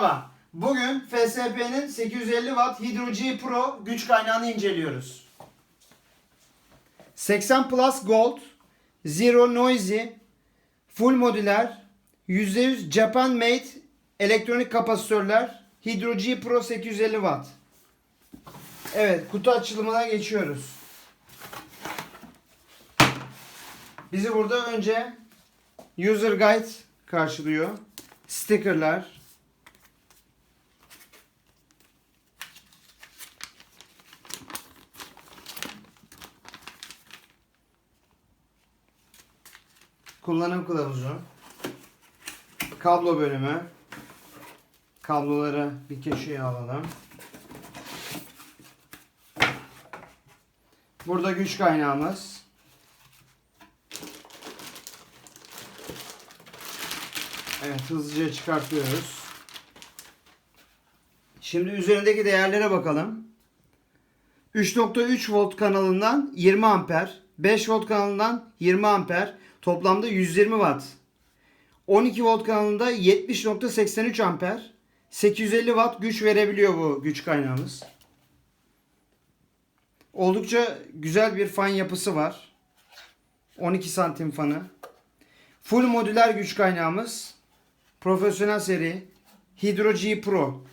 Merhaba. Bugün FSP'nin 850 Watt Hydro G Pro güç kaynağını inceliyoruz. 80 Plus Gold, Zero Noisy, Full modüler, %100 Japan Made elektronik kapasitörler Hydro G Pro 850 Watt. Evet, kutu açılımına geçiyoruz. Bizi burada önce User Guide karşılıyor. Stickerlar, kullanım kılavuzu, kablo bölümü, kabloları bir köşeye alalım. Burada güç kaynağımız. Evet hızlıca çıkartıyoruz. Şimdi üzerindeki değerlere bakalım. 3.3 volt kanalından 20 amper, 5 volt kanalından 20 amper, toplamda 120 watt. 12 volt kanalında 70.83 amper, 850 watt güç verebiliyor bu güç kaynağımız. Oldukça güzel bir fan yapısı var. 12 santim fanı. Full modüler güç kaynağımız. Profesyonel seri. Hydro G Pro.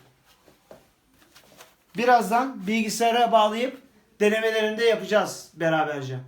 Birazdan bilgisayara bağlayıp denemelerini de yapacağız beraberce.